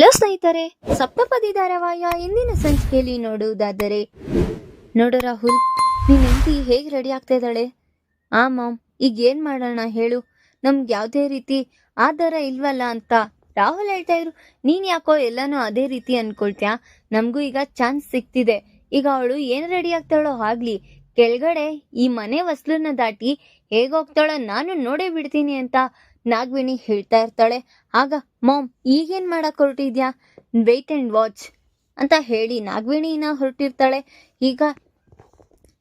Hello ಸ್ನೇಹಿತರೆ, ಸಪ್ತಪದಿ ಧಾರಾವಾಹಿಯ ಇಂದಿನ ಸಂಚಿಕೆಯಲ್ಲಿ ನೋಡುವುದಾದರೆ, ನೋಡು ರಾಹುಲ್, ನಿನ್ನ ಹೆಂಡತಿ ಹೇಗೆ ರೆಡಿ ಆಗ್ತಾ ಇದ್ದಾಳೆ? ಆ ಮಾಮ್ ಈಗ ಏನು ಮಾಡೋಣ ಹೇಳು. ನಮ್ಗೆ ಯಾವುದೇ ರೀತಿ ಆಧಾರ ಇಲ್ವಲ್ಲ ಅಂತ ರಾಹುಲ್ ಹೇಳ್ತಾ ಇದ್ರು. ನೀನು ಯಾಕೋ ಎಲ್ಲನೂ ಅದೇ ರೀತಿ ಅನ್ಕೊಳ್ತೀಯಾ? ನಮಗೂ ಈಗ ಚಾನ್ಸ್ ಸಿಗ್ತಿದೆ. ಈಗ ಅವಳು ಏನು ರೆಡಿ ಆಗ್ತಾಳೋ ಆಗ್ಲಿ. ಕೆಳಗಡೆ ಈ ಮನೆ ವಸ್ಲನ್ನ ದಾಟಿ ಹೇಗೆ ನಾನು ನೋಡೇ ಬಿಡ್ತೀನಿ ಅಂತ ನಾಗವೇಣಿ ಹೇಳ್ತಾ ಇರ್ತಾಳೆ. ಆಗ, ಮಾಮ್, ಈಗೇನು ಮಾಡಕ್ಕೆ ಹೊರಟಿದ್ಯಾ? ವೇಟ್ ಅಂಡ್ ವಾಚ್ ಅಂತ ಹೇಳಿ ನಾಗವೇಣಿನ ಹೊರಟಿರ್ತಾಳೆ. ಈಗ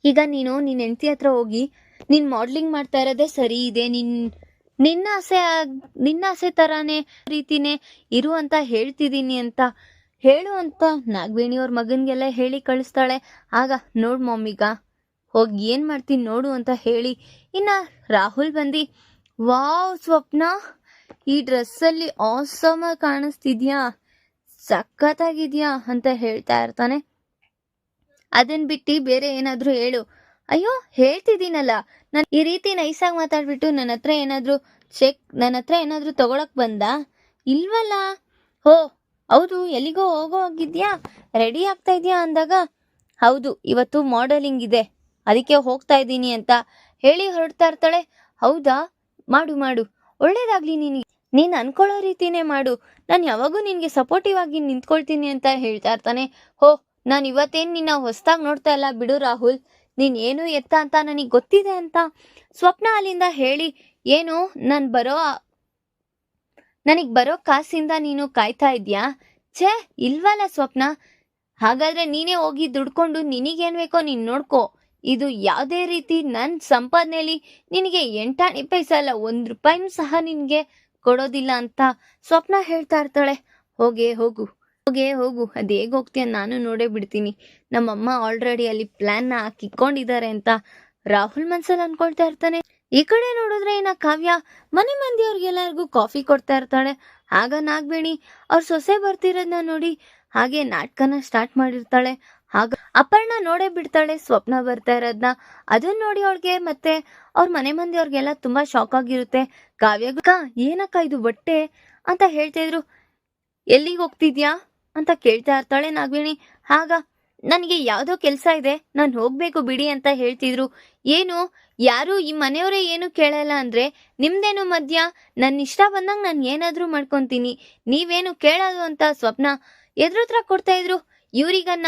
ಈಗ ನೀನು ನಿನ್ನ ಹೆಂಡತಿ ಹತ್ರ ಹೋಗಿ ನೀನು ಮಾಡ್ಲಿಂಗ್ ಮಾಡ್ತಾ ಇರೋದೇ ಸರಿ ಇದೆ. ನಿನ್ನ ನಿನ್ನ ಆಸೆ ನಿನ್ನ ಆಸೆ ಥರನೇ ರೀತಿನೇ ಇರು ಅಂತ ಹೇಳ್ತಿದ್ದೀನಿ ಅಂತ ಹೇಳು ಅಂತ ನಾಗವೇಣಿ ಅವ್ರ ಮಗನಿಗೆಲ್ಲ ಹೇಳಿ ಕಳಿಸ್ತಾಳೆ. ಆಗ, ನೋಡು ಮಮ್ಮಿಗ ಹೋಗಿ ಏನು ಮಾಡ್ತೀನಿ ನೋಡು ಅಂತ ಹೇಳಿ ಇನ್ನು ರಾಹುಲ್ ಬಂದು ವಾವ್, ಸ್ವಪ್ನ. ಈ ಡ್ರೆಸ್ಸಲ್ಲಿ ಆಸಮ ಕಾಣಿಸ್ತಿದ್ಯಾ? ಸಖತ್ತಾಗಿದ್ಯಾ ಅಂತ ಹೇಳ್ತಾ ಇರ್ತಾನೆ. ಅದನ್ನ ಬಿಟ್ಟು ಬೇರೆ ಏನಾದರೂ ಹೇಳು. ಅಯ್ಯೋ, ಹೇಳ್ತಿದ್ದೀನಲ್ಲ. ನಾನು ಈ ರೀತಿ ನೈಸಾಗಿ ಮಾತಾಡ್ಬಿಟ್ಟು ನನ್ನ ಹತ್ರ ಏನಾದರೂ ಚೆಕ್ ನನ್ನ ಹತ್ರ ಏನಾದರೂ ತಗೊಳಕ್ ಬಂದ? ಇಲ್ವಲ್ಲ. ಹೋ, ಹೌದು, ಎಲ್ಲಿಗೋ ಹೋಗೋ ಹೋಗಿದ್ಯಾ? ರೆಡಿ ಆಗ್ತಾ ಇದೆಯಾ ಅಂದಾಗ? ಹೌದು, ಇವತ್ತು ಮಾಡೆಲಿಂಗ್ ಇದೆ. ಅದಕ್ಕೆ ಹೋಗ್ತಾ ಇದ್ದೀನಿ ಅಂತ ಹೇಳಿ ಹೊರಡ್ತಾ ಇರ್ತಾಳೆ. ಹೌದಾ? ಮಾಡು ಮಾಡು. ಒಳ್ಳೇದಾಗ್ಲಿ ನಿನಗೆ. ನೀನು ಅನ್ಕೊಳ್ಳೋ ರೀತಿನೇ ಮಾಡು. ನಾನು ಯಾವಾಗೂ ನಿನಗೆ ಸಪೋರ್ಟಿವ್ ಆಗಿ ನಿಂತ್ಕೊಳ್ತೀನಿ ಅಂತ ಹೇಳ್ತಾ ಇರ್ತಾನೆ. ಹೋ, ನಾನು ಇವತ್ತೇನು ನಿನ್ನ ಹೊಸ್ದಾಗಿ ನೋಡ್ತಾ ಇಲ್ಲ ಬಿಡು ರಾಹುಲ್. ನೀನು ಏನು ಎತ್ತ ಅಂತ ನನಗೆ ಗೊತ್ತಿದೆ ಅಂತ ಸ್ವಪ್ನ ಅಲ್ಲಿಂದ ಹೇಳಿ, ಏನು, ನಾನು ಬರೋ, ನನಗೆ ಬರೋ ಕಾಸಿಂದ ನೀನು ಕಾಯ್ತಾ ಇದೆಯಾ? ಛೇ, ಇಲ್ವಲ್ಲ ಸ್ವಪ್ನ. ಹಾಗಾದ್ರೆ ನೀನೇ ಹೋಗಿ ದುಡ್ಕೊಂಡು ನಿನಗೇನು ಬೇಕೋ ನೀನು ನೋಡ್ಕೋ. ಇದು ಯಾವುದೇ ರೀತಿ ನನ್ನ ಸಂಪಾದನೆಯಲ್ಲಿ ನಿನಗೆ ಎಂಟಾಣಿ ಪೈಸ ಅಲ್ಲ ಒಂದು ರೂಪಾಯಿನೂ ಸಹ ನಿನಗೆ ಕೊಡೋದಿಲ್ಲ ಅಂತ ಸ್ವಪ್ನ ಹೇಳ್ತಾ ಇರ್ತಾಳೆ. ಹೋಗೆ ಹೋಗು ಹೋಗೆ ಹೋಗು, ಅದು ಹೇಗೆ ಹೋಗ್ತೀಯ ನಾನು ನೋಡೇ ಬಿಡ್ತೀನಿ. ನಮ್ಮಮ್ಮ ಆಲ್ರೆಡಿ ಅಲ್ಲಿ ಪ್ಲ್ಯಾನ್ನ ಹಾಕಿಕೊಂಡಿದ್ದಾರೆ ಅಂತ ರಾಹುಲ್ ಮನ್ಸಲ್ಲಿ ಅನ್ಕೊಳ್ತಾ ಇರ್ತಾನೆ. ಈ ಕಡೆ ನೋಡಿದ್ರೆ ಏನ ಕಾವ್ಯ ಮನೆ ಮಂದಿಯವ್ರಿಗೆಲ್ಲರಿಗೂ ಕಾಫಿ ಕೊಡ್ತಾ ಇರ್ತಾಳೆ. ಆಗ ನಾಗಬೇಣಿ ಅವ್ರ ಸೊಸೆ ಬರ್ತಿರೋದನ್ನ ನೋಡಿ ಹಾಗೆ ನಾಟಕನ ಸ್ಟಾರ್ಟ್ ಮಾಡಿರ್ತಾಳೆ. ಆಗ ಅಪರ್ಣ ನೋಡೇ ಬಿಡ್ತಾಳೆ, ಸ್ವಪ್ನ ಬರ್ತಾ ಇರೋದನ್ನ ಅದನ್ನ ನೋಡಿ ಅವಳಿಗೆ ಮತ್ತೆ ಅವ್ರ ಮನೆ ಮಂದಿಯವ್ರಿಗೆಲ್ಲ ತುಂಬಾ ಶಾಕ್ ಆಗಿರುತ್ತೆ. ಕಾವ್ಯಗ ಏನಕ್ಕ ಇದು ಬಟ್ಟೆ? ಅಂತ ಹೇಳ್ತಾ ಇದ್ರು. ಎಲ್ಲಿಗೆ ಹೋಗ್ತಿದ್ಯಾ? ಅಂತ ಕೇಳ್ತಾ ಇರ್ತಾಳೆ ನಾಗವೇಣಿ. ಆಗ ನನಗೆ ಯಾವುದೋ ಕೆಲಸ ಇದೆ, ನಾನು ಹೋಗ್ಬೇಕು ಬಿಡಿ ಅಂತ ಹೇಳ್ತಿದ್ರು. ಏನು? ಯಾರು ಈ ಮನೆಯವರೇ ಏನು ಕೇಳಲ್ಲ ಅಂದ್ರೆ ನಿಮ್ದೇನು ಮಧ್ಯ ನನ್ನ ಇಷ್ಟ ಬಂದಂಗೆ ನಾನು ಏನಾದರೂ ಮಾಡ್ಕೊತೀನಿ. ನೀವೇನು ಕೇಳೋದು ಅಂತ ಸ್ವಪ್ನ ಎದುರುತ್ರ ಕೊಡ್ತಾ ಇದ್ರು. ಇವ್ರಿಗನ್ನ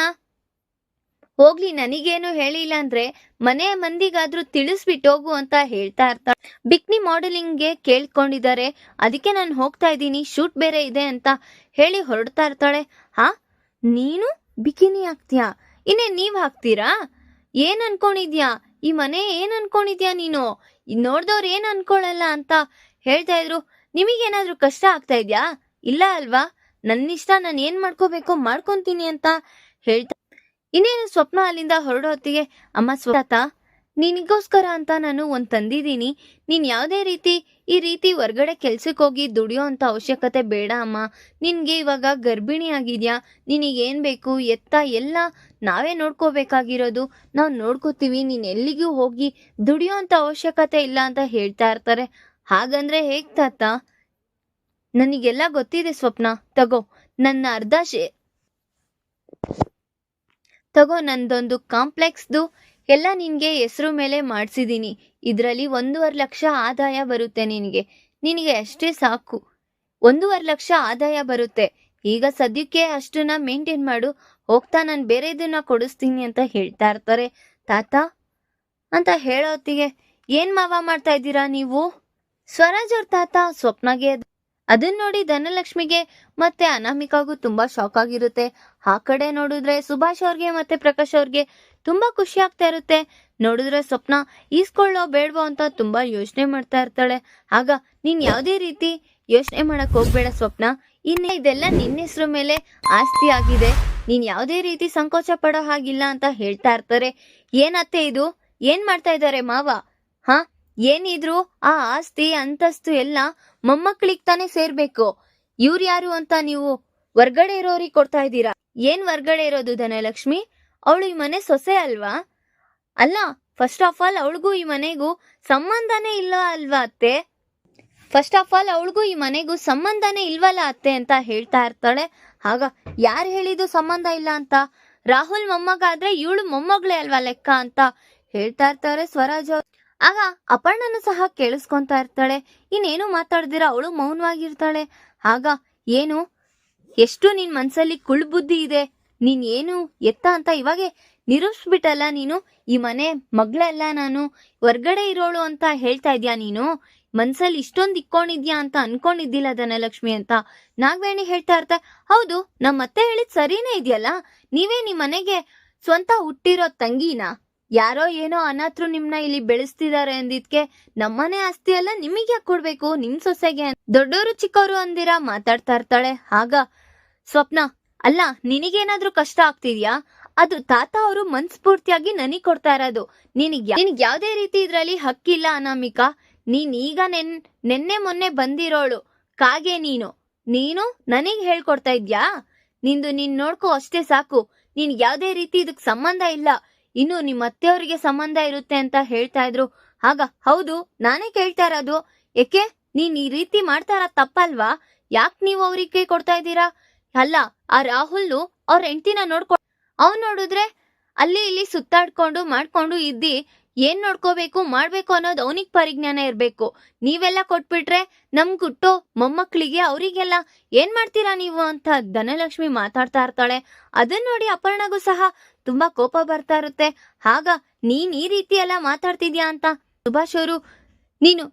ಹೋಗ್ಲಿ, ನನಗೇನು ಹೇಳಿಲ್ಲ ಅಂದ್ರೆ ಮನೆ ಮಂದಿಗಾದ್ರೂ ತಿಳಿಸ್ಬಿಟ್ಟು ಹೋಗು ಅಂತ ಹೇಳ್ತಾ ಇರ್ತಾಳೆ. ಬಿಕ್ನಿ ಮಾಡೆಲಿಂಗ್ಗೆ ಕೇಳ್ಕೊಂಡಿದ್ದಾರೆ. ಅದಕ್ಕೆ ನಾನು ಹೋಗ್ತಾ ಇದ್ದೀನಿ, ಶೂಟ್ ಬೇರೆ ಇದೆ ಅಂತ ಹೇಳಿ ಹೊರಡ್ತಾ ಇರ್ತಾಳೆ. ಹಾ, ನೀನು ಬಿಕಿನಿ ಹಾಕ್ತೀಯಾ? ಇನ್ನೇ ನೀವ್ ಹಾಕ್ತೀರಾ? ಏನ್ ಅನ್ಕೊಂಡಿದ್ಯಾ? ಈ ಮನೆ ಏನ್ ಅನ್ಕೊಂಡಿದ್ಯಾ ನೀನು? ನೋಡ್ದವ್ರು ಏನ್ ಅನ್ಕೊಳ್ಳಲ್ಲ ಅಂತ ಹೇಳ್ತಾ ಇದ್ರು. ನಿಮಗೇನಾದ್ರೂ ಕಷ್ಟ ಆಗ್ತಾ ಇದ್ಯಾ? ಇಲ್ಲ ಅಲ್ವಾ? ನನ್ನಿಷ್ಟ ನಾನು ಏನ್ ಮಾಡ್ಕೋಬೇಕು ಮಾಡ್ಕೊಂತೀನಿ ಅಂತ ಹೇಳ್ತಾ ಇನ್ನೇನು ಸ್ವಪ್ನ ಅಲ್ಲಿಂದ ಹೊರಡೋ ಹೊತ್ತಿಗೆ, ಅಮ್ಮ ಸ್ವತ ನಿನಗೋಸ್ಕರ ಅಂತ ನಾನು ಒಂದು ತಂದಿದ್ದೀನಿ. ನೀನು ಯಾವುದೇ ರೀತಿ, ಈ ರೀತಿ ಹೊರ್ಗಡೆ ಕೆಲ್ಸಕ್ಕೆ ಹೋಗಿ ದುಡಿಯೋ ಅಂತ ಅವಶ್ಯಕತೆ ಬೇಡ, ಅಮ್ಮ. ನಿನಗೆ ಇವಾಗ ಗರ್ಭಿಣಿ ಆಗಿದೆಯಾ? ನಿನಗೇನು ಬೇಕು? ಎತ್ತ ಎಲ್ಲ ನಾವೇ ನೋಡ್ಕೋಬೇಕಾಗಿರೋದು. ನಾವು ನೋಡ್ಕೋತೀವಿ, ನೀನ್ ಎಲ್ಲಿಗೂ ಹೋಗಿ ದುಡಿಯೋ ಅಂತ ಅವಶ್ಯಕತೆ ಇಲ್ಲ ಅಂತ ಹೇಳ್ತಾ ಇರ್ತಾರೆ. ಹಾಗಂದ್ರೆ ಹೇಗ್, ತಾತ? ನನಗೆಲ್ಲ ಗೊತ್ತಿದೆ, ಸ್ವಪ್ನ. ತಗೋ, ನನ್ನ ಅರ್ಧ ತಗೋ, ನಂದೊಂದು ಕಾಂಪ್ಲೆಕ್ಸ್ದು ಎಲ್ಲ ನಿನಗೆ ಹೆಸರು ಮೇಲೆ ಮಾಡಿಸಿದ್ದೀನಿ ಇದರಲ್ಲಿ ಒಂದೂವರೆ ಲಕ್ಷ ಆದಾಯ ಬರುತ್ತೆ ನಿನಗೆ. ನಿನಗೆ ಅಷ್ಟೇ ಸಾಕು. ಒಂದೂವರೆ ಲಕ್ಷ ಆದಾಯ ಬರುತ್ತೆ. ಈಗ ಸದ್ಯಕ್ಕೆ ಅಷ್ಟನ್ನ ಮೇಂಟೈನ್ ಮಾಡು. ಹೋಗ್ತಾ ನಾನು ಬೇರೆದನ್ನ ಕೊಡಿಸ್ತೀನಿ ಅಂತ ಹೇಳ್ತಾ ಇರ್ತಾರೆ. ತಾತ, ಅಂತ ಹೇಳೋತ್ತಿಗೆ ಏನು ಮಾವ ಮಾಡ್ತಾ ಇದ್ದೀರಾ ನೀವು? ಸ್ವರಾಜ್ ಅವ್ರ ತಾತ ಸ್ವಪ್ನಗೆ ಅದನ್ನ ನೋಡಿ ಧನಲಕ್ಷ್ಮಿಗೆ ಮತ್ತೆ ಅನಾಮಿಕಾಗೂ ತುಂಬಾ ಶಾಕ್ ಆಗಿರುತ್ತೆ. ಆ ಕಡೆ ನೋಡಿದ್ರೆ ಸುಭಾಷ್ ಅವ್ರಿಗೆ ಮತ್ತೆ ಪ್ರಕಾಶ್ ಅವ್ರಿಗೆ ತುಂಬಾ ಖುಷಿ ಆಗ್ತಾ ಇರುತ್ತೆ. ನೋಡಿದ್ರೆ ಸ್ವಪ್ನ ಈಸ್ಕೊಳ್ಳೋ ಬೇಡವೋ ಅಂತ ತುಂಬಾ ಯೋಚನೆ ಮಾಡ್ತಾ ಇರ್ತಾಳೆ. ಆಗ ನೀನ್ ಯಾವುದೇ ರೀತಿ ಯೋಚನೆ ಮಾಡಕ್ ಹೋಗ್ಬೇಡ ಸ್ವಪ್ನ. ಇನ್ನ ಇದೆಲ್ಲ ನಿನ್ನ ಹೆಸರು ಮೇಲೆ ಆಸ್ತಿ ಆಗಿದೆ. ನೀನ್ ಯಾವುದೇ ರೀತಿ ಸಂಕೋಚ ಪಡೋ ಹಾಗಿಲ್ಲ ಅಂತ ಹೇಳ್ತಾ ಇರ್ತಾರೆ. ಏನತ್ತೆ ಇದು? ಏನ್ ಮಾಡ್ತಾ ಇದ್ದಾರೆ ಮಾವ? ಹಾ? ಏನಿದ್ರು ಆ ಆಸ್ತಿ, ಅಂತಸ್ತು ಎಲ್ಲ ಮೊಮ್ಮಕ್ಕಳಿಗೆ ತಾನೇ ಸೇರ್ಬೇಕು. ಇವ್ರು ಯಾರು ಅಂತ ನೀವು ಹೊರ್ಗಡೆ ಇರೋರಿಗೆ ಕೊಡ್ತಾ ಇದ್ದೀರಾ? ಏನ್ ಹೊರ್ಗಡೆ ಇರೋದು ಧನಲಕ್ಷ್ಮಿ? ಅವಳು ಈ ಮನೆ ಸೊಸೆ ಅಲ್ವಾ? ಅಲ್ಲ ಫಸ್ಟ್ ಆಫ್ ಆಲ್ ಅವಳಿಗೂ ಈ ಮನೆಗೂ ಸಂಬಂಧನೇ ಇಲ್ಲ ಅಲ್ವಾ ಅತ್ತೆ? ಫಸ್ಟ್ ಆಫ್ ಆಲ್ ಅವಳಿಗೂ ಈ ಮನೆಗೂ ಸಂಬಂಧನೇ ಇಲ್ವಲ್ಲ ಅತ್ತೆ ಅಂತ ಹೇಳ್ತಾ ಇರ್ತಾಳೆ. ಆಗ ಯಾರು ಹೇಳಿದ್ದು ಸಂಬಂಧ ಇಲ್ಲ ಅಂತ? ರಾಹುಲ್ ಮೊಮ್ಮಗಾದ್ರೆ ಇವಳು ಮೊಮ್ಮಗಳೇ ಅಲ್ವಾ ಲೆಕ್ಕ ಅಂತ ಹೇಳ್ತಾ ಇರ್ತಾರೆ ಸ್ವರಾಜ್ ಅವ್ರು. ಆಗ ಅಪರ್ಣನು ಸಹ ಕೇಳಿಸ್ಕೊಂತ ಇರ್ತಾಳೆ. ಇನ್ನೇನು ಮಾತಾಡ್ದಿರ? ಅವಳು ಮೌನವಾಗಿರ್ತಾಳೆ. ಆಗ, ಏನು? ಎಷ್ಟು ನಿನ್ ಮನ್ಸಲ್ಲಿ ಕುಳ್ ಬುದ್ಧಿ ಇದೆ? ನೀನ್ ಏನು ಎತ್ತ ಅಂತ ಇವಾಗೆ ನಿರೂಪಿಸ್ಬಿಟ್ಟಲ್ಲ ನೀನು? ಈ ಮನೆ ಮಗಳಲ್ಲ ನಾನು? ಹೊರ್ಗಡೆ ಇರೋಳು ಅಂತ ಹೇಳ್ತಾ ಇದ್ಯಾ ನೀನು? ಮನ್ಸಲ್ಲಿ ಇಷ್ಟೊಂದು ಇಕ್ಕೊಂಡಿದ್ಯಾ ಅಂತ ಅನ್ಕೊಂಡಿದ್ದಿಲ್ಲ ಧನಲಕ್ಷ್ಮಿ ಅಂತ. ನಾಗವೇಣಿ ಹೇಳ್ತಾ ಇರ್ತಾ, ಹೌದು ನಮ್ಮ ಮತ್ತೆ ಹೇಳಿದ್ ಸರಿನೇ ಇದೆಯಲ್ಲ? ನೀವೇ ನಿಮ್ ಮನೆಗೆ ಸ್ವಂತ ಹುಟ್ಟಿರೋ ತಂಗಿನ? ಯಾರೋ ಏನೋ ಅನಾಥರು ನಿಮ್ನ ಇಲ್ಲಿ ಬೆಳೆಸ್ತಿದಾರೆ ಅಂದಿದ್ಕೆ ನಮ್ಮನೆ ಆಸ್ತಿ ಎಲ್ಲ ನಿಮಗೆ ಯಾಕೆ ಕೊಡ್ಬೇಕು? ನಿಮ್ ಸೊಸೆಗೆ ದೊಡ್ಡವರು ಚಿಕ್ಕವರು ಅಂದಿರಾ ಮಾತಾಡ್ತಾ ಇರ್ತಾಳೆ. ಆಗ, ಸ್ವಪ್ನ, ಅಲ್ಲ, ನಿನಗೇನಾದ್ರೂ ಕಷ್ಟ ಆಗ್ತಿದ್ಯಾ? ಅದು ತಾತ ಅವರು ಮನ್ಸ್ಫೂರ್ತಿಯಾಗಿ ನನಗ್ ಕೊಡ್ತಾ ಇರೋದು. ನಿನಗ್ ನಿನಗ್ ಯಾವ್ದೇ ರೀತಿ ಇದ್ರಲ್ಲಿ ಹಕ್ಕಿಲ್ಲ ಅನಾಮಿಕಾ. ನೀನ್ ಈಗ ನೆನ್ ನೆನ್ನೆ ಮೊನ್ನೆ ಬಂದಿರೋಳು. ಕಾಗೆ ನೀನು. ನೀನು ನನಗ್ ಹೇಳ್ಕೊಡ್ತಾ ಇದ್ಯಾ? ನಿಂದು ನೀನ್ ನೋಡ್ಕೋ ಅಷ್ಟೇ ಸಾಕು. ನೀನ್ ಯಾವ್ದೇ ರೀತಿ ಇದಕ್ ಸಂಬಂಧ ಇಲ್ಲ. ಇನ್ನು ನಿಮ್ಮ ಅತ್ತೆಯವರಿಗೆ ಸಂಬಂಧ ಇರುತ್ತೆ ಅಂತ ಹೇಳ್ತಾ ಇದ್ರು. ಆಗ, ಹೌದು, ನಾನೇ ಕೇಳ್ತಾ ಇರೋದು. ಏಕೆ? ನೀನ್ ಈ ರೀತಿ ಮಾಡ್ತಾ ಇರೋ ತಪ್ಪಲ್ವಾ? ಯಾಕ್ ನೀವು ಅವ್ರಿಗೆ ಕೊಡ್ತಾ ಇದ್ದೀರಾ? ಅಲ್ಲ, ಆ ರಾಹುಲ್ ಅವ್ರ ಹೆಂಡತಿನ ನೋಡ್ಕೊ ಅವ್ ನೋಡಿದ್ರೆ ಅಲ್ಲಿ ಇಲ್ಲಿ ಸುತ್ತಾಡ್ಕೊಂಡು ಮಾಡ್ಕೊಂಡು ಇದ್ದಿ ಏನ್ ನೋಡ್ಕೋಬೇಕು, ಮಾಡ್ಬೇಕು ಅನ್ನೋದು ಅವನಿಗ್ ಪರಿಜ್ಞಾನ ಇರ್ಬೇಕು. ನೀವೆಲ್ಲ ಕೊಟ್ಬಿಟ್ರೆ ನಮ್ ಹುಟ್ಟೋ ಮೊಮ್ಮಕ್ಳಿಗೆ ಅವರಿಗೆಲ್ಲ ಏನ್ ಮಾಡ್ತೀರಾ ನೀವು ಅಂತ ಧನಲಕ್ಷ್ಮಿ ಮಾತಾಡ್ತಾ ಇರ್ತಾಳೆ. ಅದನ್ನ ನೋಡಿ ಅಪರ್ಣಗೂ ಸಹ ತುಂಬಾ ಕೋಪ ಬರ್ತಾ ಇರುತ್ತೆ. ಆಗ ನೀನ್ ಈ ರೀತಿ ಎಲ್ಲ ಮಾತಾಡ್ತಿದ್ಯಾ ಅಂತ ಸುಭಾಷ್ ಅವರು, ನೀನು,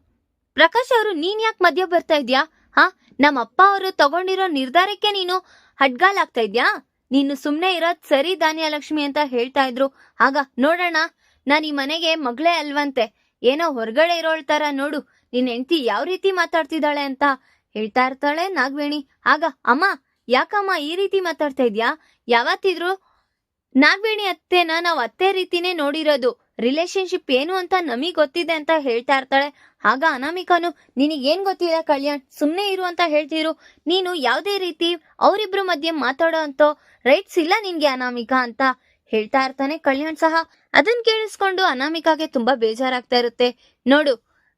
ಪ್ರಕಾಶ್ ಅವರು ನೀನ್ ಯಾಕೆ ಮಧ್ಯ ಬರ್ತಾ ಇದ್ಯಾ? ಹಾ ನಮ್ಮ ಅಪ್ಪ ಅವರು ತಗೊಂಡಿರೋ ನಿರ್ಧಾರಕ್ಕೆ ನೀನು ಹಡ್ಗಾಲಾಗ್ತಾ ಇದ್ಯಾ? ನೀನು ಸುಮ್ನೆ ಇರೋದ್ ಸರಿ ಧಾನ್ಯಲಕ್ಷ್ಮಿ ಅಂತ ಹೇಳ್ತಾ ಇದ್ರು. ಆಗ ನೋಡೋಣ, ನಾನ್ ಈ ಮನೆಗೆ ಮಗಳೇ ಅಲ್ವಂತೆ. ಏನೋ ಹೊರಗಡೆ ಇರೋಳ್ ತರ ನೋಡು, ನಿನ್ ಹೆಂಡತಿ ಯಾವ ರೀತಿ ಮಾತಾಡ್ತಿದ್ದಾಳೆ ಅಂತ ಹೇಳ್ತಾ ಇರ್ತಾಳೆ ನಾಗವೇಣಿ. ಆಗ, ಅಮ್ಮ, ಯಾಕಮ್ಮ ಈ ರೀತಿ ಮಾತಾಡ್ತಾ ಇದ್ಯಾ? ಯಾವತ್ತಿದ್ರು ನಾಗವೇಣಿ ಅತ್ತೆನ ನಾವ್ ಅತ್ತೆ ರೀತಿನೇ ನೋಡಿರೋದು. ರಿಲೇಶನ್ಶಿಪ್ ಏನು ಅಂತ ನಮಗ್ ಗೊತ್ತಿದೆ ಅಂತ ಹೇಳ್ತಾ ಇರ್ತಾಳೆ. ಆಗ ಅನಾಮಿಕಾನು ನಿನಗೇನ್ ಗೊತ್ತಿಲ್ಲ ಕಲ್ಯಾಣ್? ಸುಮ್ನೆ ಇರು ಅಂತ ಹೇಳ್ತಿರು ನೀನು ಯಾವ್ದೇ ರೀತಿ ಅವರಿಬ್ರು ಮಧ್ಯೆ ಮಾತಾಡೋ ಅಂತ ರೈಟ್ಸ್ ಇಲ್ಲ ನಿನ್ಗೆ ಅನಾಮಿಕಾ ಅಂತ ಹೇಳ್ತಾ ಇರ್ತಾನೆ ಕಲ್ಯಾಣ್ ಸಹ. ಅದನ್ ಕೇಳಿಸ್ಕೊಂಡು ಅನಾಮಿಕಾಗೆ ತುಂಬಾ ಬೇಜಾರಾಗ್ತಾ ಇರುತ್ತೆ. ನೋಡು,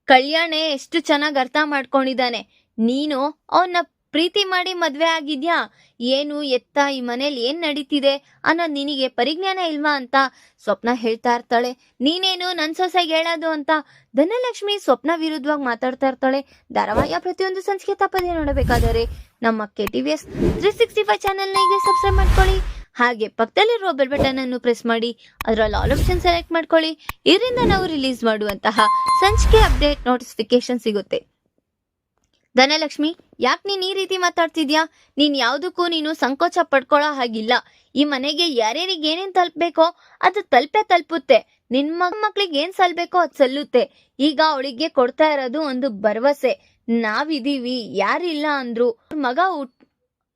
ಕಲ್ಯಾಣೇ ಎಷ್ಟು ಚೆನ್ನಾಗ್ ಅರ್ಥ ಮಾಡ್ಕೊಂಡಿದ್ದಾನೆ. ನೀನು ಅವನ್ನ ಪ್ರೀತಿ ಮಾಡಿ ಮದ್ವೆ ಆಗಿದ್ಯಾ? ಏನು ಎತ್ತ ಈ ಮನೇಲಿ ಏನ್ ನಡೀತಿದೆ? ಅನ್ನೋದ್ ನಿನಗೆ ಪರಿಜ್ಞಾನ ಇಲ್ವಾ ಅಂತ ಸ್ವಪ್ನ ಹೇಳ್ತಾ ಇರ್ತಾಳೆ. ನೀನೇನು ನನ್ ಸೊಸೆಗೆ ಹೇಳೋದು ಅಂತ ಧನಲಕ್ಷ್ಮಿ ಸ್ವಪ್ನ ವಿರುದ್ಧವಾಗಿ ಮಾತಾಡ್ತಾ ಇರ್ತಾಳೆ. ಧಾರಾವಾಹಿಯ ಪ್ರತಿಯೊಂದು ಸಂಚಿಕೆ ತಪ್ಪದೆ ನೋಡಬೇಕಾದರೆ ನಮ್ಮ K T V S three sixty five ಚಾನೆಲ್ನ ಈಗ ಸಬ್ಸ್ಕ್ರೈಬ್ ಮಾಡ್ಕೊಳ್ಳಿ. ಹಾಗೆ ಪಕ್ಕದಲ್ಲಿರುವ ಬೆಲ್ ಬಟನ್ ಅನ್ನು ಪ್ರೆಸ್ ಮಾಡಿ. ಅದರಲ್ಲಿ ಆಲ್ ಆಪ್ಷನ್ ಸೆಲೆಕ್ಟ್ ಮಾಡ್ಕೊಳ್ಳಿ. ಇದರಿಂದ ನಾವು ರಿಲೀಸ್ ಮಾಡುವಂತಹ ಸಂಚಿಕೆ ಅಪ್ಡೇಟ್ ನೋಟಿಫಿಕೇಶನ್ ಸಿಗುತ್ತೆ. ಧನಲಕ್ಷ್ಮಿ, ಯಾಕೆ ನೀನ್ ಈ ರೀತಿ ಮಾತಾಡ್ತಿದ್ಯಾ? ನೀನ್ ಯಾವ್ದಕ್ಕೂ ನೀನು ಸಂಕೋಚ ಪಡ್ಕೊಳ್ಳೋ ಹಾಗಿಲ್ಲ. ಈ ಮನೆಗೆ ಯಾರ್ಯಾರಿಗೆ ಏನೇನ್ ತಲುಪಬೇಕೋ ಅದು ತಲುಪೇ ತಲುಪುತ್ತೆ. ನಿನ್ ಮಕ್ಳಿಗೆ ಏನ್ ಸಲ್ಬೇಕೋ ಅದ್ ಸಲ್ಲುತ್ತೆ. ಈಗ ಅವಳಿಗೆ ಕೊಡ್ತಾ ಇರೋದು ಒಂದು ಭರವಸೆ. ನಾವಿದೀವಿ, ಯಾರಿಲ್ಲ ಅಂದ್ರು. ಮಗ ಹುಟ್,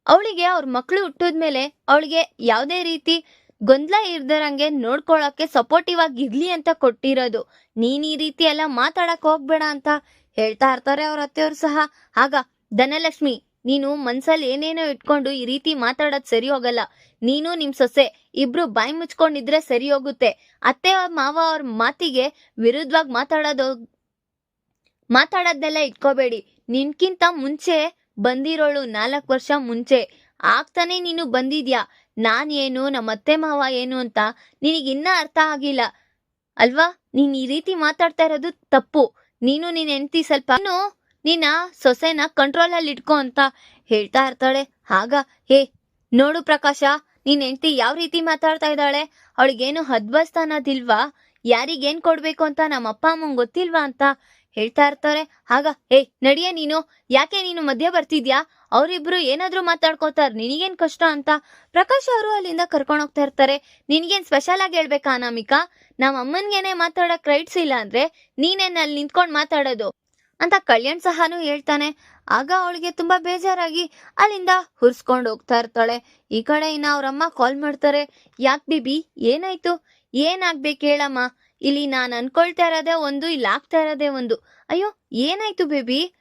ಅವಳಿಗೆ ಅವ್ರ ಮಕ್ಳು ಹುಟ್ಟಿದ್ಮೇಲೆ ಅವಳಿಗೆ ಯಾವ್ದೇ ರೀತಿ ಗೊಂದಲ ಇರ್ದಿರಂಗೆ ನೋಡ್ಕೊಳಕ್ಕೆ ಸಪೋರ್ಟಿವ್ ಆಗಿ ಇರ್ಲಿ ಅಂತ ಕೊಟ್ಟಿರೋದು. ನೀನ್ ಈ ರೀತಿ ಎಲ್ಲ ಮಾತಾಡಕ್ ಹೋಗ್ಬೇಡ ಅಂತ ಹೇಳ್ತಾ ಇರ್ತಾರೆ ಅವ್ರ ಅತ್ತೆಯವರು ಸಹ. ಆಗ, ಧನಲಕ್ಷ್ಮಿ, ನೀನು ಮನ್ಸಲ್ಲಿ ಏನೇನೋ ಇಟ್ಕೊಂಡು ಈ ರೀತಿ ಮಾತಾಡೋದ್ ಸರಿ ಹೋಗಲ್ಲ. ನೀನು ನಿಮ್ ಸೊಸೆ, ಇಬ್ರು ಬಾಯಿ ಮುಚ್ಕೊಂಡಿದ್ರೆ ಸರಿ ಹೋಗುತ್ತೆ. ಅತ್ತೆ ಮಾವ ಅವ್ರ ಮಾತಿಗೆ ವಿರುದ್ಧವಾಗಿ ಮಾತಾಡೋದು, ಮಾತಾಡೋದ್ನೆಲ್ಲ ಇಟ್ಕೋಬೇಡಿ. ನಿನ್ಕಿಂತ ಮುಂಚೆ ಬಂದಿರೋಳು ನಾಲ್ಕು ವರ್ಷ ಮುಂಚೆ. ಆಗ್ತಾನೆ ನೀನು ಬಂದಿದ್ಯಾ? ಏನು ನಮ್ಮ ಅತ್ತೆ ಮಾವ ಏನು ಅಂತ ನಿನಗಿನ್ನ ಅರ್ಥ ಆಗಿಲ್ಲ. ಅಲ್ವಾ? ನೀನ್ ಈ ರೀತಿ ಮಾತಾಡ್ತಾ ಇರೋದು ತಪ್ಪು. ನೀನು ನೀನ್ ಹೆಂಡತಿ ಸ್ವಲ್ಪ ನೀನು ನಿನ್ನ ಸೊಸೆನ ಕಂಟ್ರೋಲ್ ಅಲ್ಲಿ ಇಟ್ಕೋ ಅಂತ ಹೇಳ್ತಾ ಇರ್ತಾಳೆ. ಆಗ, ಹೇ, ನೋಡು ಪ್ರಕಾಶ, ನಿನ್ ಹೆಂಡತಿ ಯಾವ ರೀತಿ ಮಾತಾಡ್ತಾ ಇದ್ದಾಳೆ? ಅವಳಿಗೇನು ಹದ್ವಸ್ತ ಅನ್ನೋದಿಲ್ವಾ ಯಾರಿಗೇನ್ ಕೊಡ್ಬೇಕು ಅಂತ ನಮ್ಮ ಅಪ್ಪ ಅಮ್ಮಂಗೆ ಗೊತ್ತಿಲ್ವಾ ಅಂತ ಹೇಳ್ತಾ ಇರ್ತಾರೆ. ಆಗ ಹೇ ನಡಿಯ ನೀನು? ಯಾಕೆ ನೀನು ಮಧ್ಯ ಬರ್ತಿದ್ಯಾ? ಅವರಿಬ್ರು ಏನಾದ್ರೂ ಮಾತಾಡ್ಕೋತಾರ, ನಿನಗೇನ್ ಕಷ್ಟ ಅಂತ? ಪ್ರಕಾಶ್ ಅವರು ಅಲ್ಲಿಂದ ಕರ್ಕೊಂಡು ಹೋಗ್ತಾ ಇರ್ತಾರೆ. ನಿನಗೇನ್ ಸ್ಪೆಷಲ್ ಆಗಿ ಹೇಳ್ಬೇಕಾ ಅನಾಮಿಕಾ? ನಮ್ಮ ಅಮ್ಮನ್ಗೇನೆ ಮಾತಾಡಕ್ ರೈಟ್ಸ್ ಇಲ್ಲ ಅಂದ್ರೆ ನೀನೇನ್ ಅಲ್ಲಿ ನಿಂತ್ಕೊಂಡ್ ಮಾತಾಡೋದು? ಅಂತ ಕಲ್ಯಾಣ್ ಸಹಾನು ಹೇಳ್ತಾನೆ. ಆಗ ಅವಳಿಗೆ ತುಂಬಾ ಬೇಜಾರಾಗಿ ಅಲ್ಲಿಂದ ಹುರ್ಸ್ಕೊಂಡು ಹೋಗ್ತಾ ಇರ್ತಾಳೆ. ಈ ಕಡೆ ಇನ್ನ ಅವ್ರಮ್ಮ ಕಾಲ್ ಮಾಡ್ತಾರೆ. ಯಾಕ್ ಬಿಬಿ? ಏನಾಯ್ತು? ಏನಾಗ್ಬೇಕು ಹೇಳಮ್ಮ? ಇಲ್ಲಿ ನಾನ್ ಅನ್ಕೊಳ್ತಾ ಇರೋದೇ ಒಂದು, ಇಲ್ಲಿ ಆಗ್ತಾ ಇರೋದೇ ಒಂದು. ಅಯ್ಯೋ, ಏನಾಯ್ತು ಬೇಬಿ?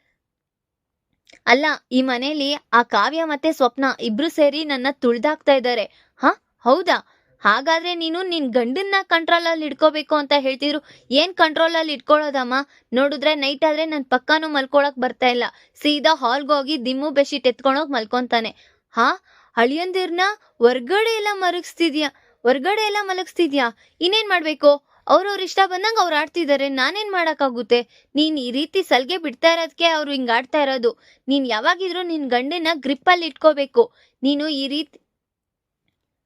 ಅಲ್ಲ, ಈ ಮನೇಲಿ ಆ ಕಾವ್ಯ ಮತ್ತೆ ಸ್ವಪ್ನ ಇಬ್ರು ಸೇರಿ ನನ್ನ ತುಳ್ದಾಕ್ತಾ ಇದ್ದಾರೆ. ಹಾ, ಹೌದಾ? ಹಾಗಾದ್ರೆ ನೀನು ನಿನ್ ಗಂಡನ್ನ ಕಂಟ್ರೋಲ್ ಅಲ್ಲಿ ಇಟ್ಕೋಬೇಕು ಅಂತ ಹೇಳ್ತಿದ್ರು. ಏನ್ ಕಂಟ್ರೋಲ್ ಅಲ್ಲಿ ಇಟ್ಕೊಳ್ಳೋದಮ್ಮ? ನೋಡಿದ್ರೆ ನೈಟ್ ಆದ್ರೆ ನನ್ ಪಕ್ಕನೂ ಮಲ್ಕೊಳಕ್ ಬರ್ತಾ ಇಲ್ಲ. ಸೀದಾ ಹಾಲ್ಗೆ ಹೋಗಿ ದಿಮ್ಮು ಬೆಡ್ಶೀಟ್ ಎತ್ಕೊಂಡೋಗಿ ಮಲ್ಕೊಂತಾನೆ. ಹಾ, ಅಳಿಯಂದಿರ್ನ ಹೊರ್ಗಡೆ ಎಲ್ಲ ಮಲಗಿಸ್ತಿದ್ಯಾ? ಹೊರ್ಗಡೆ ಎಲ್ಲ ಮಲಗಿಸ್ತಿದ್ಯಾ? ಇನ್ನೇನ್ ಮಾಡ್ಬೇಕು? ಅವ್ರವ್ರ ಇಷ್ಟ ಬಂದಂಗೆ ಅವ್ರು ಆಡ್ತಿದ್ದಾರೆ ನಾನೇನ್ ಮಾಡೋಕ್ಕಾಗುತ್ತೆ? ನೀನ್ ಈ ರೀತಿ ಸಲ್ಗೆ ಬಿಡ್ತಾ ಇರೋದಕ್ಕೆ ಅವ್ರು ಹಿಂಗ್ ಆಡ್ತಾ ಇರೋದು. ನೀನ್ ಯಾವಾಗಿದ್ರೂ ನಿನ್ ಗಂಡನ ಗ್ರಿಪ್ಪಲ್ಲಿ ಇಟ್ಕೋಬೇಕು. ನೀನು ಈ ರೀತಿ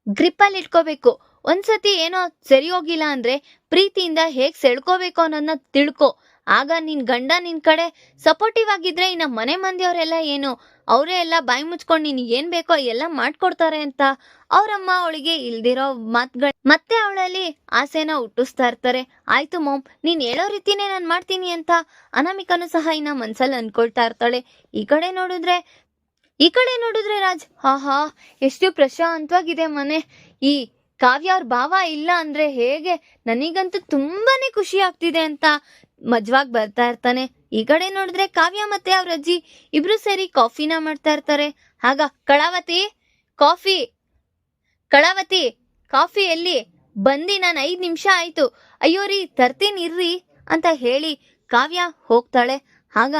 ಗ್ರಿಪ್ಪಲ್ಲಿ ಇಟ್ಕೋಬೇಕು. ಒಂದ್ಸತಿ ಏನೋ ಸರಿ ಹೋಗಿಲ್ಲ ಅಂದ್ರೆ ಪ್ರೀತಿಯಿಂದ ಹೇಗ್ ಸೆಳ್ಕೋಬೇಕು ಅನ್ನೋದನ್ನ ತಿಳ್ಕೊ. ಆಗ ನಿನ್ ಗಂಡ ನಿನ್ ಕಡೆ ಸಪೋರ್ಟಿವ್ ಆಗಿದ್ರೆ ಇನ್ನ ಮನೆ ಮಂದಿಯವರೆಲ್ಲ ಏನು ಅವರೇ ಎಲ್ಲ ಬಾಯಿ ಮುಚ್ಕೊಂಡು ನೀನು ಏನ್ ಬೇಕೋ ಎಲ್ಲ ಮಾಡ್ಕೊಡ್ತಾರೆ ಅಂತ ಅವರಮ್ಮ ಅವಳಿಗೆ ಇಲ್ದಿರೋ ಮಾತುಗಳು ಮತ್ತೆ ಅವಳಲ್ಲಿ ಆಸೆನ ಹುಟ್ಟಿಸ್ತಾ ಇರ್ತಾರೆ. ಆಯ್ತು ಮೋಮ್, ನೀನ್ ಹೇಳೋ ರೀತಿನೇ ನಾನು ಮಾಡ್ತೀನಿ ಅಂತ ಅನಾಮಿಕನು ಸಹ ಇನ್ನ ಮನ್ಸಲ್ಲಿ ಅನ್ಕೊಳ್ತಾ ಇರ್ತಾಳೆ. ಈ ಕಡೆ ನೋಡಿದ್ರೆ, ಈ ಕಡೆ ನೋಡಿದ್ರೆ ರಾಜ್ ಹಾ ಎಷ್ಟು ಪ್ರಶಾಂತವಾಗಿದೆ ಮನೆ. ಈ ಕಾವ್ಯ ಅವ್ರ ಭಾವ ಇಲ್ಲ ಅಂದ್ರೆ ಹೇಗೆ? ನನಗಂತೂ ತುಂಬಾನೇ ಖುಷಿ ಆಗ್ತಿದೆ ಅಂತ ಮಜ್ವಾಗ್ ಬರ್ತಾ ಇರ್ತಾನೆ. ಈ ಕಡೆ ನೋಡಿದ್ರೆ ಕಾವ್ಯ ಮತ್ತೆ ಅವ್ರ ಅಜ್ಜಿ ಇಬ್ರು ಸೇರಿ ಕಾಫಿನ ಮಾಡ್ತಾ ಇರ್ತಾರೆ. ಆಗ ಕಳಾವತಿ, ಕಾಫಿ ಕಳಾವತಿ ಕಾಫಿ ಎಲ್ಲಿ ಬಂದಿ ನಾನು ಐದು ನಿಮಿಷ ಆಯ್ತು. ಅಯ್ಯೋ ರೀ, ತರ್ತೀನಿ ಇರ್ರಿ ಅಂತ ಹೇಳಿ ಕಾವ್ಯ ಹೋಗ್ತಾಳೆ. ಆಗ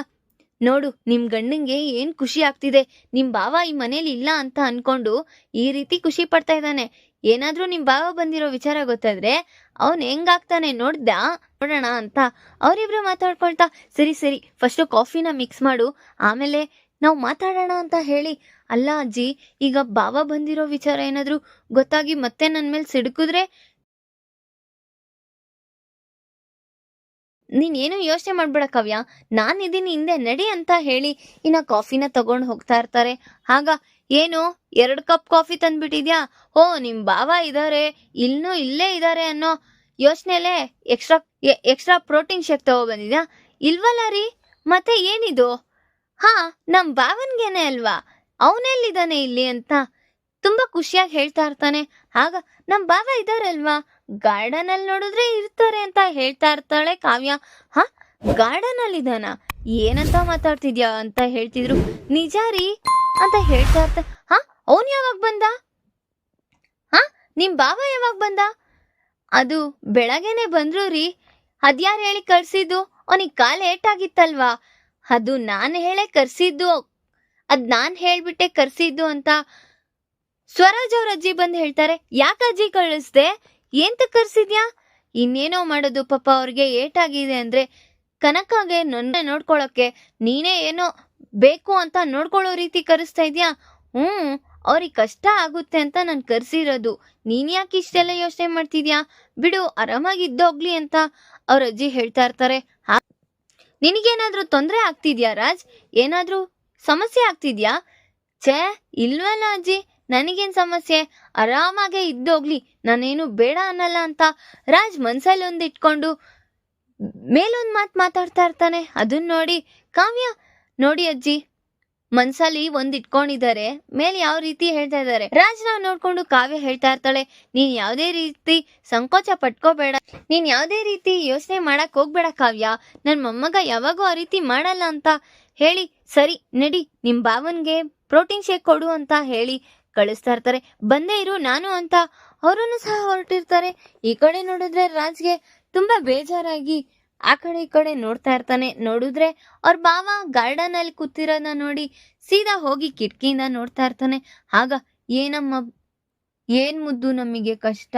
ನೋಡು, ನಿಮ್ ಗಂಡಂಗೆ ಏನ್ ಖುಷಿ ಆಗ್ತಿದೆ. ನಿಮ್ ಬಾವ ಈ ಮನೇಲಿ ಇಲ್ಲ ಅಂತ ಅನ್ಕೊಂಡು ಈ ರೀತಿ ಖುಷಿ ಪಡ್ತಾ ಇದ್ದಾನೆ. ಏನಾದ್ರೂ ನಿಮ್ ಬಾವ ಬಂದಿರೋ ವಿಚಾರ ಗೊತ್ತಾದ್ರೆ ಅವನ್ ಹೆಂಗಾಗ್ತಾನೆ ನೋಡ್ದ? ನೋಡೋಣ ಅಂತ. ಅವರಿಬ್ರು ಮಾತಾಡ್ಕೊಳ್ತಾ, ಸರಿ ಸರಿ ಫಸ್ಟ್ ಕಾಫಿನ ಮಿಕ್ಸ್ ಮಾಡು. ಆಮೇಲೆ ನಾವು ಮಾತಾಡೋಣ ಅಂತ ಹೇಳಿ. ಅಲ್ಲ ಅಜ್ಜಿ, ಈಗ ಬಾವ ಬಂದಿರೋ ವಿಚಾರ ಏನಾದ್ರೂ ಗೊತ್ತಾಗಿ ಮತ್ತೆ ನನ್ನ ಮೇಲೆ ಸಿಡುಕಿದ್ರೆ? ನೀನ್ ಏನು ಯೋಚನೆ ಮಾಡ್ಬೇಡ ಕವ್ಯ. ನಾನಿದ್ದೀನಿ ಹಿಂದೆ ನಡಿ ಅಂತ ಹೇಳಿ ಇನ್ನ ಕಾಫಿನ ತಗೊಂಡ್ ಹೋಗ್ತಾ ಇರ್ತಾರೆ. ಆಗ ಏನು? ಎರಡು ಕಪ್ ಕಾಫಿ ತಂದ್ಬಿಟ್ಟಿದ್ಯಾ? ಓ ನಿಮ್ ಬಾವ ಇದಾರೆ. ಇಲ್ನೂ ಇಲ್ಲೇ ಇದಾರೆ ಅನ್ನೋ ಯೋಚನೆಲೆ ಎಕ್ಸ್ಟ್ರಾ ಎಕ್ಸ್ಟ್ರಾ ಪ್ರೋಟೀನ್ ಶೇಕ್ ತಗೋ ಬಂದಿದ್ಯಾ? ಇಲ್ವಲ್ಲ ರೀ? ಮತ್ತೆ ಏನಿದು? ಹಾ, ನಮ್ ಬಾವನ್ಗೇನೆ ಅಲ್ವಾ? ಅವನೆಲ್ಲಿದ್ದಾನೆ ಇಲ್ಲಿ ಅಂತ ತುಂಬಾ ಖುಷಿಯಾಗಿ ಹೇಳ್ತಾ ಇರ್ತಾನೆ. ಆಗ ನಮ್ ಬಾವ ಇದಾರಲ್ವಾ? ಗಾರ್ಡನ್ ಅಲ್ಲಿ ನೋಡಿದ್ರೆ ಇರ್ತಾರೆ ಅಂತ ಹೇಳ್ತಾ ಇರ್ತಾಳೆ ಕಾವ್ಯ. ಹಾ? ಗಾರ್ಡನ್ ಅಲ್ಲಿ ಇದಾನ ಏನಂತ ಮಾತಾಡ್ತಿದ್ಯಾ ಅಂತ ಹೇಳ್ತಿದ್ರು. ನಿಜ ರೀ, ಅಂತ ಹೇಳ್ತಾ ಇರ್ತ ಹ, ಅವನ್ ಯಾವಾಗ ಬಂದ? ಹ, ನಿಮ್ ಬಾಬಾ ಯಾವಾಗ ಬಂದ? ಅದು ಬೆಳಗ್ಗೆನೆ ಬಂದ್ರು ರೀ. ಅದ್ಯಾರು ಹೇಳಿ ಕರ್ಸಿದ್ದು? ಅವನಿಗೆ ಕಾಲ್ ಏಟಾಗಿತ್ತಲ್ವಾ? ಅದು ನಾನು ಹೇಳೇ ಕರ್ಸಿದ್ದು. ಅದ್ ನಾನ್ ಹೇಳ್ಬಿಟ್ಟೆ ಕರ್ಸಿದ್ದು ಅಂತ ಸ್ವರಾಜ್ ಅವ್ರ ಅಜ್ಜಿ ಬಂದು ಹೇಳ್ತಾರೆ. ಯಾಕೆ ಅಜ್ಜಿ ಕಳಿಸ್ದೆ? ಏಂತ ಕರ್ಸಿದ್ಯಾ? ಇನ್ನೇನೋ ಮಾಡೋದು ಪಾಪ ಅವ್ರಿಗೆ ಏಟಾಗಿದೆ ಅಂದ್ರೆ ಕನಕಾಗೆ ನೊಂದೆ ನೋಡ್ಕೊಳಕ್ಕೆ ನೀನೇ ಏನೋ ಬೇಕು ಅಂತ ನೋಡ್ಕೊಳ್ಳೋ ರೀತಿ ಕರೆಸ್ತಾ ಇದ್ಯಾ? ಹ್ಮ್, ಅವ್ರಿಗೆ ಕಷ್ಟ ಆಗುತ್ತೆ ಅಂತ ನಾನು ಕರ್ಸಿರೋದು. ನೀನ್ ಯಾಕೆ ಇಷ್ಟೆಲ್ಲ ಯೋಚನೆ ಮಾಡ್ತಿದ್ಯಾ? ಬಿಡು, ಆರಾಮಾಗಿ ಇದ್ದೋಗ್ಲಿ ಅಂತ ಅವ್ರ ಅಜ್ಜಿ ಹೇಳ್ತಾ ಇರ್ತಾರೆ. ನಿನಗೇನಾದ್ರೂ ತೊಂದರೆ ಆಗ್ತಿದ್ಯಾ ರಾಜ್? ಏನಾದರೂ ಸಮಸ್ಯೆ ಆಗ್ತಿದ್ಯಾ? ಛೇ, ಇಲ್ವಲ್ಲ ಅಜ್ಜಿ, ನನಗೇನ್ ಸಮಸ್ಯೆ? ಆರಾಮಾಗೆ ಇದ್ದೋಗ್ಲಿ, ನಾನೇನು ಬೇಡ ಅನ್ನಲ್ಲ ಅಂತ ರಾಜ್ ಮನ್ಸಲ್ಲಿ ಒಂದ್ ಇಟ್ಕೊಂಡು ಮೇಲೊಂದ್ ಮಾತು ಮಾತಾಡ್ತಾ ಇರ್ತಾನೆ. ಅದನ್ನ ನೋಡಿ, ಕಾವ್ಯ, ನೋಡಿ ಅಜ್ಜಿ, ಮನ್ಸಲ್ಲಿ ಒಂದ್ ಇಟ್ಕೊಂಡಿದ್ದಾರೆ ಮೇಲೆ ಯಾವ ರೀತಿ ಹೇಳ್ತಾ ಇದ್ದಾರೆ ರಾಜ್ನ ನೋಡ್ಕೊಂಡು ಕಾವ್ಯ ಹೇಳ್ತಾ ಇರ್ತಾಳೆ. ನೀನ್ ಯಾವ್ದೇ ರೀತಿ ಸಂಕೋಚ ಪಟ್ಕೋಬೇಡ. ನೀನ್ ಯಾವ್ದೇ ರೀತಿ ಯೋಚನೆ ಮಾಡಕ್ ಹೋಗ್ಬೇಡ ಕಾವ್ಯ. ನನ್ ಮೊಮ್ಮಗ ಯಾವಾಗೂ ಆ ರೀತಿ ಮಾಡಲ್ಲ ಅಂತ ಹೇಳಿ, ಸರಿ, ನಡಿ, ನಿಮ್ ಬಾವನ್ಗೆ ಪ್ರೋಟೀನ್ ಶೇಕ್ ಕೊಡು ಅಂತ ಹೇಳಿ ಕಳಿಸ್ತಾ ಇರ್ತಾರೆ. ಬಂದೇ ಇರು, ನಾನು ಅಂತ, ಅವರನ್ನು ಸಹ ಹೊರಟಿರ್ತಾರೆ. ಈ ಕಡೆ ನೋಡಿದ್ರೆ ರಾಜ್ಗೆ ತುಂಬಾ ಬೇಜಾರಾಗಿ ಆ ಕಡೆ ಈ ಕಡೆ ನೋಡ್ತಾ ಇರ್ತಾನೆ. ನೋಡಿದ್ರೆ ಅವ್ರ ಬಾವ ಗಾರ್ಡನ್ ಅಲ್ಲಿ ಕೂತಿರೋದನ್ನ ನೋಡಿ ಸೀದಾ ಹೋಗಿ ಕಿಟಕಿಯಿಂದ ನೋಡ್ತಾ ಇರ್ತಾನೆ. ಆಗ ಏನಮ್ಮ, ಏನ್ ಮುದ್ದು ನಮಗೆ ಕಷ್ಟ?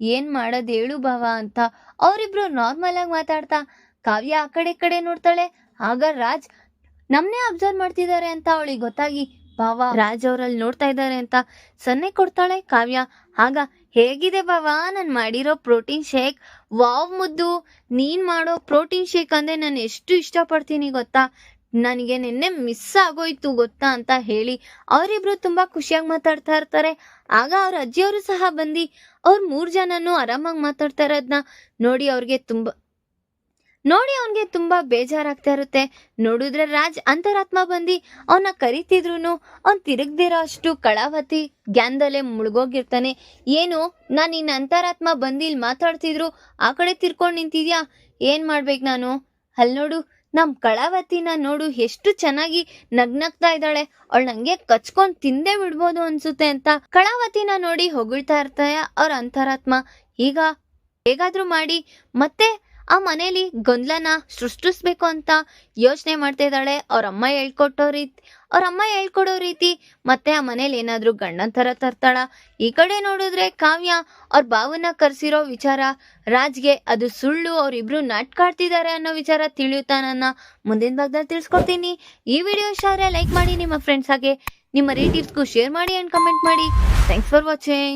ಏನ್ ಮಾಡೋದ್ ಹೇಳು ಬಾವ ಅಂತ ಅವರಿಬ್ರು ನಾರ್ಮಲ್ ಆಗಿ ಮಾತಾಡ್ತಾ ಕಾವ್ಯ ಆ ಕಡೆ ಕಡೆ ನೋಡ್ತಾಳೆ. ಆಗ ರಾಜ್, ನಮ್ನೇ ಅಬ್ಸರ್ವ್ ಮಾಡ್ತಿದ್ದಾರೆ ಅಂತ ಅವಳಿಗೆ ಗೊತ್ತಾಗಿ ಬಾವ ರಾಜ್ ಅವ್ರಲ್ಲಿ ನೋಡ್ತಾ ಇದ್ದಾರೆ ಅಂತ ಸನ್ನೆ ಕೊಡ್ತಾಳೆ ಕಾವ್ಯ. ಆಗ, ಹೇಗಿದೆ ಬಾವ ನಾನು ಮಾಡಿರೋ ಪ್ರೋಟೀನ್ ಶೇಕ್? ವಾವ್ ಮುದ್ದು! ನೀನ್ ಮಾಡೋ ಪ್ರೋಟೀನ್ ಶೇಕ್ ಅಂದ್ರೆ ನಾನು ಎಷ್ಟು ಇಷ್ಟಪಡ್ತೀನಿ ಗೊತ್ತಾ? ನನಗೆ ನಿನ್ನೆ ಮಿಸ್ ಆಗೋಯ್ತು ಗೊತ್ತಾ ಅಂತ ಹೇಳಿ ಅವರಿಬ್ರು ತುಂಬಾ ಖುಷಿಯಾಗಿ ಮಾತಾಡ್ತಾ ಇರ್ತಾರೆ. ಆಗ ಅವ್ರ ಅಜ್ಜಿಯವರು ಸಹ ಬಂದು ಅವ್ರ ಮೂರ್ ಜನನು ಆರಾಮಾಗಿ ಮಾತಾಡ್ತಾ ಇರೋದನ್ನ ನೋಡಿ ಅವ್ರಿಗೆ ತುಂಬಾ ನೋಡಿ ಅವನ್ಗೆ ತುಂಬಾ ಬೇಜಾರಾಗ್ತಾ ಇರುತ್ತೆ. ನೋಡಿದ್ರೆ ರಾಜ್ ಅಂತರಾತ್ಮ ಬಂದಿ ಅವನ್ನ ಕರಿತಿದ್ರು ಅವ್ನ್ ತಿರುಗ್ದಿರೋ ಅಷ್ಟು ಕಳಾವತಿ ಗ್ಯಾಂದಲ್ಲೇ ಮುಳುಗೋಗಿರ್ತಾನೆ. ಏನು, ನಾನು ನಿನ್ನ ಅಂತರಾತ್ಮ ಬಂದಿ ಇಲ್ಲಿ ಮಾತಾಡ್ತಿದ್ರು, ಆ ಕಡೆ ತಿರ್ಕೊಂಡು ನಿಂತಿದ್ಯಾ? ಏನ್ ಮಾಡ್ಬೇಕು ನಾನು? ಅಲ್ಲಿ ನೋಡು, ನಮ್ ಕಳಾವತಿನ ನೋಡು ಎಷ್ಟು ಚೆನ್ನಾಗಿ ನಗ್ನಗ್ತಾ ಇದ್ದಾಳೆ. ಅವಳು ನಂಗೆ ಕಚ್ಕೊಂಡ್ ತಿಂದೇ ಬಿಡ್ಬೋದು ಅನ್ಸುತ್ತೆ ಅಂತ. ಕಳಾವತಿನ ನೋಡಿ ಹೊಗಳ್ತಾ ಇರ್ತಾಯ ಅವ್ರ ಅಂತರಾತ್ಮ. ಈಗ ಹೇಗಾದ್ರೂ ಮಾಡಿ, ಮತ್ತೆ ಆ ಮನೇಲಿ ಗೊಂದಲನ ಸೃಷ್ಟಿಸ್ಬೇಕು ಅಂತ ಯೋಚನೆ ಮಾಡ್ತಾ ಇದ್ದಾಳೆ. ಅವ್ರ ಅಮ್ಮ ಹೇಳ್ಕೊಟ್ಟೋ ರೀತಿ, ಅವ್ರ ಅಮ್ಮ ಹೇಳ್ಕೊಡೋ ರೀತಿ ಮತ್ತೆ ಆ ಮನೇಲಿ ಏನಾದ್ರೂ ಗಂಡನ ಥರ ತರ್ತಾಳ. ಈ ಕಡೆ ನೋಡಿದ್ರೆ ಕಾವ್ಯ ಅವ್ರ ಭಾವನ ಕರೆಸಿರೋ ವಿಚಾರ, ರಾಜ್ಗೆ ಅದು ಸುಳ್ಳು, ಅವ್ರಿಬ್ರು ನಾಟ್ಕಾಡ್ತಿದ್ದಾರೆ ಅನ್ನೋ ವಿಚಾರ ತಿಳಿಯುತ್ತಾ ನನ್ನ ಮುಂದಿನ ಭಾಗದಲ್ಲಿ ತಿಳಿಸ್ಕೊಡ್ತೀನಿ. ಈ ವಿಡಿಯೋ ಇಷ್ಟ ಲೈಕ್ ಮಾಡಿ, ನಿಮ್ಮ ಫ್ರೆಂಡ್ಸ್ ಹಾಗೆ, ನಿಮ್ಮ ರಿಲೇಟಿವ್ಸ್ಗೂ ಶೇರ್ ಮಾಡಿ ಅಂಡ್ ಕಮೆಂಟ್ ಮಾಡಿ. Thanks for watching